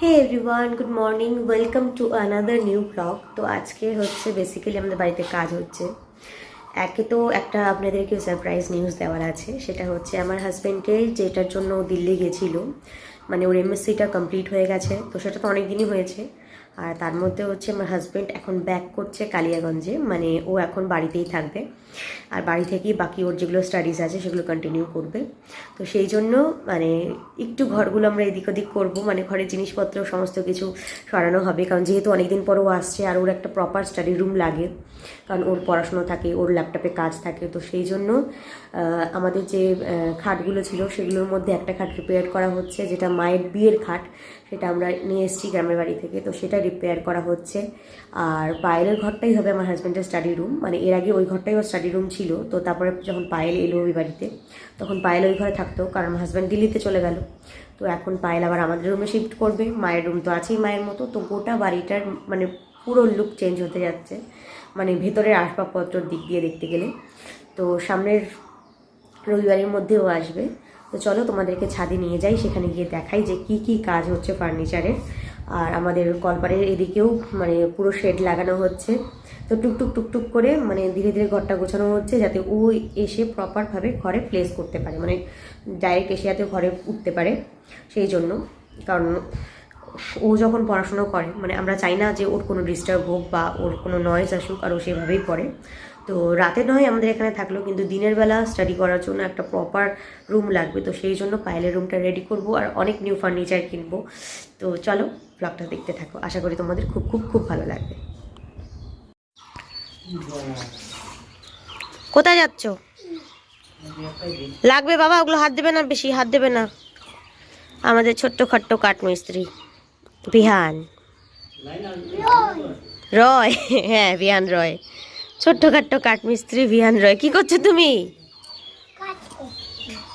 Hey everyone good morning welcome to another new blog তো আজকে হচ্ছে বেসিক্যালি আমাদের বাড়িতে কাজ হচ্ছে। একে তো একটা আপনাদেরকে সারপ্রাইজ নিউজ দেওয়ার আছে। সেটা হচ্ছে আমার হাজব্যান্ডকে যেটার জন্য দিল্লি গেছিল মানে ওর এমএসসিটা কমপ্লিট হয়ে গেছে। তো সেটা তো অনেক দিনই হয়েছে। আর তার মধ্যে হচ্ছে আমার হাজব্যান্ড এখন ব্যাক করছে কালিয়াগঞ্জে মানে ও এখন বাড়িতেই থাকবে। আর বাড়ি থেকেই বাকি ওর যেগুলো স্টাডিজ আছে সেগুলো কন্টিনিউ করবে। তো সেই জন্য মানে একটু ঘরগুলো আমরা এদিক ওদিক করব মানে ঘরের জিনিসপত্র সমস্ত কিছু সরানো হবে। কারণ যেহেতু অনেকদিন পর ও আসছে আর ওর একটা প্রপার স্টাডি রুম লাগে, কারণ ওর পড়াশুনো থাকে, ওর ল্যাপটপে কাজ থাকে। তো সেই জন্য আমাদের যে খাটগুলো ছিল সেগুলোর মধ্যে একটা খাট রিপেয়ার করা হচ্ছে, যেটা মায়ের বিয়ের খাট, সেটা আমরা নিয়ে এসেছি গ্রামের বাড়ি থেকে। তো সেটা রিপেয়ার করা হচ্ছে। আর পায়েলের ঘরটাই হবে আমার হাজব্যান্ডের স্টাডি রুম মানে এর আগে ওই ঘরটাই ওর স্টাডি রুম ছিল। তো তারপরে যখন পায়েল এলো ওই বাড়িতে, তখন পায়েল ওই ঘরে থাকতো, কারণ হাজব্যান্ড দিল্লিতে চলে গেল। তো এখন পায়েল আবার আমাদের রুমে শিফট করবে। মায়ের রুম তো আছেই মায়ের মতো। তো গোটা বাড়িটার মানে পুরো লুক চেঞ্জ হতে যাচ্ছে। মানে ভেতরের আসবাবপত্রর দিক দিয়ে দেখতে গেলে। তো সামনের রবিবারের মধ্যেও আসবে। তো চলো তোমাদেরকে ছাদে নিয়ে যাই, সেখানে গিয়ে দেখাই যে কি কি কাজ হচ্ছে ফার্নিচারের আর আমাদের কলপারের এদিকেও মানে পুরো শেড লাগানো হচ্ছে। তো টুকটুক টুকটুক করে মানে ধীরে ধীরে ঘরটা গোছানো হচ্ছে যাতে ও এসে প্রপারভাবে ঘরে প্লেস করতে পারে। মানে ডাইরেক্ট এসে যাতে ঘরে উঠতে পারে সেই জন্য। কারণ ও যখন পড়াশুনো করে মানে আমরা চাই না যে ওর কোনো ডিস্টার্ব হোক বা ওর কোনো নয়েজ আসুক আর ও সেভাবেই পড়ে। তো রাতে নয় আমাদের এখানে থাকল কিন্তু দিনের বেলা স্টাডি করার জন্য একটা প্রপার রুম লাগবে। তো সেই জন্য পায়েলের রুমটা রেডি করব আর অনেক নিউ ফার্নিচার কিনবো। তো চলো ব্লগটা দেখতে থাকো। আশা করি তোমাদের খুব খুব খুব ভালো লাগবে। কোথায় যাচ্ছ? লাগবে বাবা ওগুলো হাত দেবে না বেশি হাত দেবে না। আমাদের ছোট্ট খাট্ট কাঠমিস্ত্রি বিহান। রয় হ্যাঁ বিহান রয়। ছোট্ট খাট্ট কাঠমিস্ত্রি বিহান রয়, কি করছ তুমি?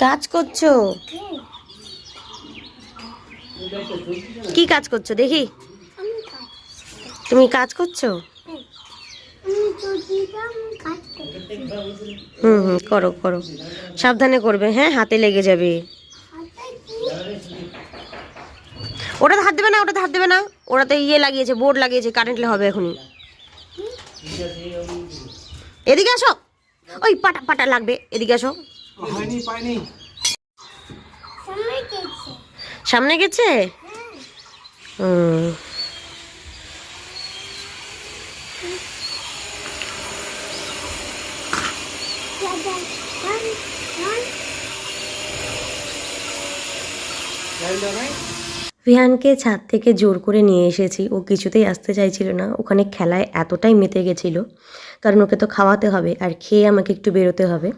কাজ করছ? কি কাজ করছ? দেখি। তুমি কাজ করছ? হুম হুম, করো করো। সাবধানে করবে হ্যাঁ? হাতে লেগে যাবে। ওটাতে হাত দেবে না ওটাতে হাত দেবে না। ওরা তো ইয়ে লাগিয়েছে, বোর্ড লাগিয়েছে কারেন্টলে হবে এখনই। এদিকে আসো। ওই পাটা পাটা লাগবে। এদিকে আসো। সামনে গেছে। হুম। ভিহানকে ছাদ থেকে জোর করে নিয়ে এসেছি। ও কিছুতেই আসতে চাইছিল না। ওখানে খেলায় এতটাই মেতে গেছিল। কারণ ওকে তো খাওয়াতে হবে আর খেয়ে আমাকে একটু বেরোতে হবে।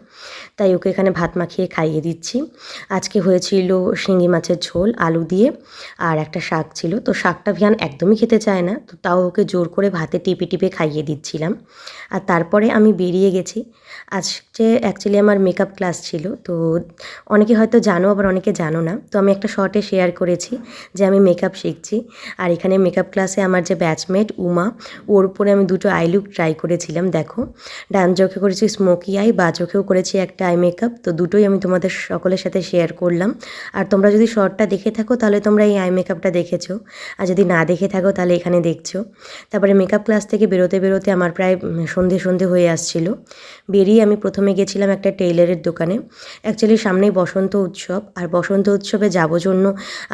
তাই ওকে এখানে ভাত মাখিয়ে খাইয়ে দিচ্ছি। আজকে হয়েছিল শিঙি মাছের ঝোল, আলু দিয়ে আর একটা শাক ছিল। তো শাকটা ভিয়ান একদমই খেতে চায় না, তো তাও ওকে জোর করে ভাতে টিপে টিপে খাইয়ে দিচ্ছিলাম। আর তারপরে আমি বেরিয়ে গেছি। আজকে অ্যাকচুয়ালি আমার মেকআপ ক্লাস ছিল, তো অনেকে হয়তো জানো আবার অনেকে জানো না। তো আমি একটা শর্টে শেয়ার করেছি যে আমি মেকআপ শিখছি। আর এখানে মেকআপ ক্লাসে আমার যে ব্যাচমেট উমা, ওর উপরে আমি দুটো আই লুক ট্রাই করেছিলাম। দেখো, ডান চোখে করেছি স্মোকি আই বা চোখেও করেছি একটা আই মেকআপ তো দুটোই আমি তোমাদের সকলের সাথে শেয়ার করলাম। আর তোমরা যদি শর্টটা দেখে থাকো, তাহলে তোমরা এই আই মেকআপটা দেখেছ। আর যদি না দেখে থাকো, তাহলে এখানে দেখছ। তারপরে মেকআপ ক্লাস থেকে বেরোতে বেরোতে আমার প্রায় সন্ধে সন্ধে হয়ে আসছিল। বেরিয়ে আমি প্রথমে গেছিলাম একটা টেইলারের দোকানে। অ্যাকচুয়ালি সামনেই বসন্ত উৎসব, আর বসন্ত উৎসবে যাব জন্য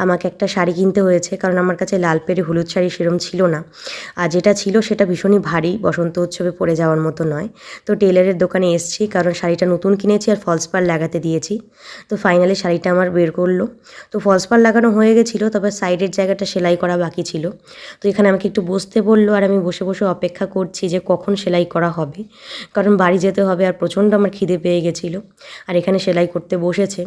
আমাকে একটা শাড়ি কিনতে হয়েছে, কারণ আমার কাছে লাল পেরে হলুদ শাড়ি সেরম ছিল না। আর যেটা ছিল, সেটা ভীষণই ভারী, বসন্ত উৎসবে পরে যাওয়ার মতো নয়। তো টেলারের দোকানে এসেছি, কারণ শাড়িটা নতুন কিনেছি আর ফলস পার লাগাতে দিয়েছি। তো ফাইনালি শাড়িটা আমার বের করল। তো ফলস পার লাগানো হয়ে গেছিল, তবে সাইডের জায়গাটা সেলাই করা বাকি ছিল। তো এখানে আমাকে একটু বসতে বলল আর আমি বসে বসে অপেক্ষা করছি যে কখন সেলাই করা হবে। কারণ বাড়ি যেতে হবে আর প্রচণ্ড আমার খিদে পেয়ে গেছিল। আর এখানে সেলাই করতে বসেছে।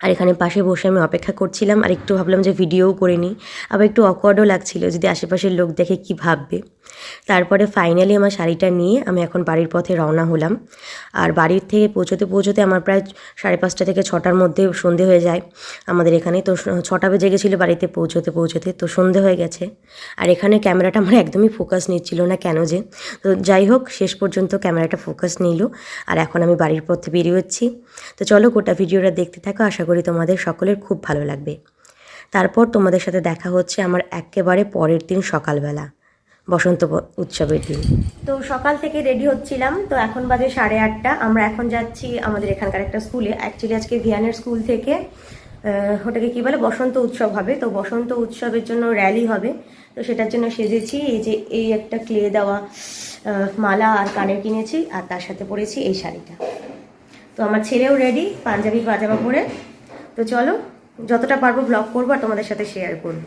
আর এখানে পাশে বসে আমি অপেক্ষা করছিলাম আর একটু ভাবলাম যে ভিডিওও করে নিই। আবার একটু অকওয়ার্ডও লাগছিল, যদি আশেপাশের লোক দেখে কি ভাববে। তারপরে ফাইনালি আমার শাড়িটা নিয়ে আমি এখন বাড়ির পথে রওনা হলাম। আর বাড়ির থেকে পৌঁছতে পৌঁছতে আমার প্রায় সাড়ে পাঁচটা থেকে ছটার মধ্যে সন্ধে হয়ে যায়। আমাদের এখানে তো ছটা বেজে গেছিল বাড়িতে পৌঁছতে পৌঁছতে, তো সন্ধে হয়ে গেছে। আর এখানে ক্যামেরাটা আমার একদমই ফোকাস নিচ্ছিল না কেন যে। তো যাই হোক, শেষ পর্যন্ত ক্যামেরাটা ফোকাস নিল। আর এখন আমি বাড়ির পথে বেরিয়ে হচ্ছি তো চলো গোটা ভিডিওটা দেখতে থাকো, আশা করি তোমাদের সকলের খুব ভালো লাগবে। তারপর তোমাদের সাথে দেখা হচ্ছে আমার একেবারে পরের দিন সকালবেলা। বসন্ত উৎসবের দিন। তো সকাল থেকে রেডি হচ্ছিলাম, তো এখন বাজে সাড়ে আটটা। আমরা এখন যাচ্ছি আমাদের এখানকার একটা স্কুলে। অ্যাকচুয়ালি আজকে ভিয়ানের স্কুল থেকে ওটাকে কী বলে, বসন্ত উৎসব হবে। তো বসন্ত উৎসবের জন্য র্যালি হবে। তো সেটার জন্য সেজেছি, এই যে এই একটা ক্লে দেওয়া মালা আর কানের কিনেছি, আর তার সাথে পরেছি এই শাড়িটা। তো আমার ছেলেও রেডি পাঞ্জাবি পাজামা পরে। তো চলো, যতটা পারব ব্লগ করব আর তোমাদের সাথে শেয়ার করব।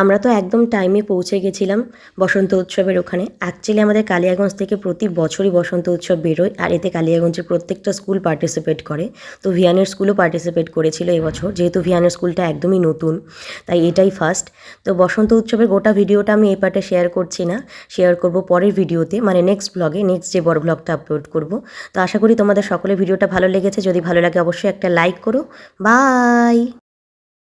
আমরা তো একদম টাইমে পৌঁছে গেছিলাম বসন্ত উৎসবের ওখানে। অ্যাকচুয়ালি আমাদের কালিয়াগঞ্জ থেকে প্রতি বছরই বসন্ত উৎসব বেরোয় আর এতে কালিয়াগঞ্জের প্রত্যেকটা স্কুল পার্টিসিপেট করে। তো ভিয়ানের স্কুলও পার্টিসিপেট করেছিল এবছর, যেহেতু ভিয়ানের স্কুলটা একদমই নতুন, তাই এটাই ফার্স্ট তো বসন্ত উৎসবের গোটা ভিডিওটা আমি এই পার্টে শেয়ার করছি না শেয়ার করব পরের ভিডিওতে মানে নেক্সট ব্লগে নেক্সট যে বড় ব্লগটা আপলোড করব। তো আশা করি তোমাদের সকলের ভিডিওটা ভালো লেগেছে, যদি ভালো লাগে অবশ্যই একটা লাইক করো। বাই